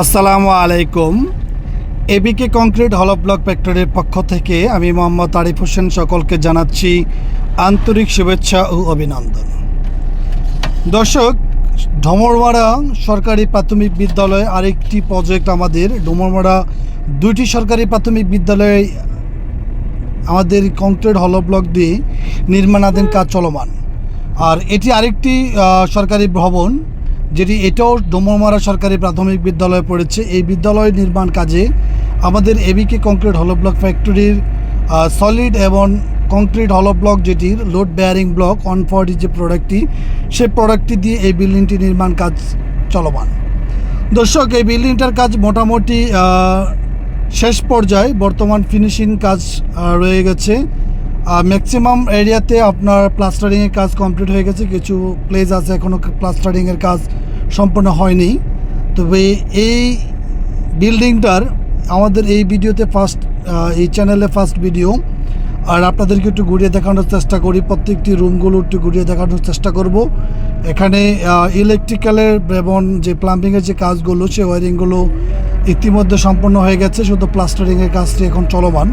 আসসালামু আলাইকুম। এবিকে concrete hollow block ফ্যাক্টরির পক্ষ থেকে আমি মোহাম্মদ আরিফ হোসেন সকলকে জানাচ্ছি আন্তরিক শুভেচ্ছা ও অভিনন্দন। দর্শক ঢমরমারা সরকারি প্রাথমিক বিদ্যালয়ে আরেকটি প্রজেক্ট আমাদের ডমরমারা দুইটি সরকারি প্রাথমিক বিদ্যালয়ে আমাদের কংক্রিট হল ব্লক দিয়ে নির্মাণাধীন কাজ চলমান। আর এটি আরেকটি সরকারি ভবন। যেটি এটাও ডোমরমারা সরকারি প্রাথমিক বিদ্যালয়ে পড়েছে। এই বিদ্যালয় নির্মাণ কাজে আমাদের এবিকে কংক্রিট হল ব্লক ফ্যাক্টরির সলিড এবং কংক্রিট হল ব্লক যেটির load bearing block on forty যে প্রোডাক্টটি সে প্রোডাক্টটি দিয়ে এই বিল্ডিংটি নির্মাণ কাজ চলমান। দর্শক, এই বিল্ডিংটার কাজ মোটামুটি শেষ পর্যায়ে বর্তমান ফিনিশিং কাজ রয়ে গেছে। ম্যাক্সিমাম এরিয়াতে আপনার প্লাস্টারিংয়ের কাজ কমপ্লিট হয়ে গেছে, কিছু প্লেস আছে এখনও প্লাস্টারিংয়ের কাজ সম্পূর্ণ হয়নি। তবে এই বিল্ডিংটার আমাদের এই ভিডিওতে ফার্স্ট এই চ্যানেলে ফার্স্ট ভিডিও আর আপনাদেরকে একটু ঘুরিয়ে দেখানোর চেষ্টা করি, প্রত্যেকটি রুমগুলো একটু ঘুরিয়ে দেখানোর চেষ্টা করব। এখানে ইলেকট্রিক্যালের এবং যে প্লাম্বিংয়ের যে কাজগুলো, সে ওয়ারিংগুলো ইতিমধ্যে সম্পন্ন হয়ে গেছে, শুধু প্লাস্টারিংয়ের কাজটি এখন চলমান।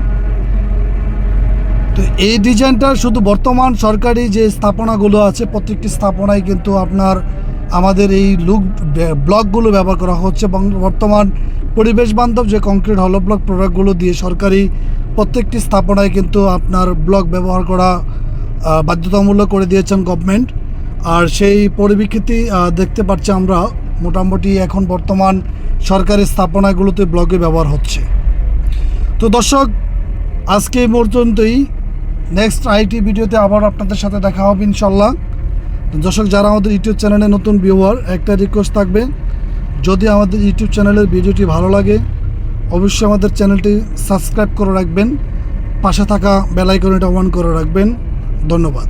তো এই ডিজাইনটা শুধু বর্তমান সরকারি যে স্থাপনাগুলো আছে, প্রত্যেকটি স্থাপনায় কিন্তু আপনার আমাদের এই লুক ব্লকগুলো ব্যবহার করা হচ্ছে এবং বর্তমান পরিবেশ বান্ধব যে কংক্রিট হলো ব্লক প্রোডাক্টগুলো দিয়ে সরকারি প্রত্যেকটি স্থাপনায় কিন্তু আপনার ব্লক ব্যবহার করা বাধ্যতামূলক করে দিয়েছেন গভর্নমেন্ট আর সেই পরিপ্রেক্ষিতে দেখতে পাচ্ছি আমরা মোটামুটি এখন বর্তমান সরকারি স্থাপনাগুলোতে ব্লকে ব্যবহার হচ্ছে। তো দর্শক, আজকে পর্যন্তই। নেক্সট আইটি ভিডিওতে আবার আপনাদের সাথে দেখা হবে ইনশাল্লাহ দর্শক, যারা আমাদের ইউটিউব চ্যানেলে নতুন ভিউয়ার একটা রিকোয়েস্ট থাকবে, যদি আমাদের ইউটিউব চ্যানেলের ভিডিওটি ভালো লাগে, অবশ্যই আমাদের চ্যানেলটি সাবস্ক্রাইব করে রাখবেন, পাশে থাকা বেলাইকনটা অন করে রাখবেন। ধন্যবাদ।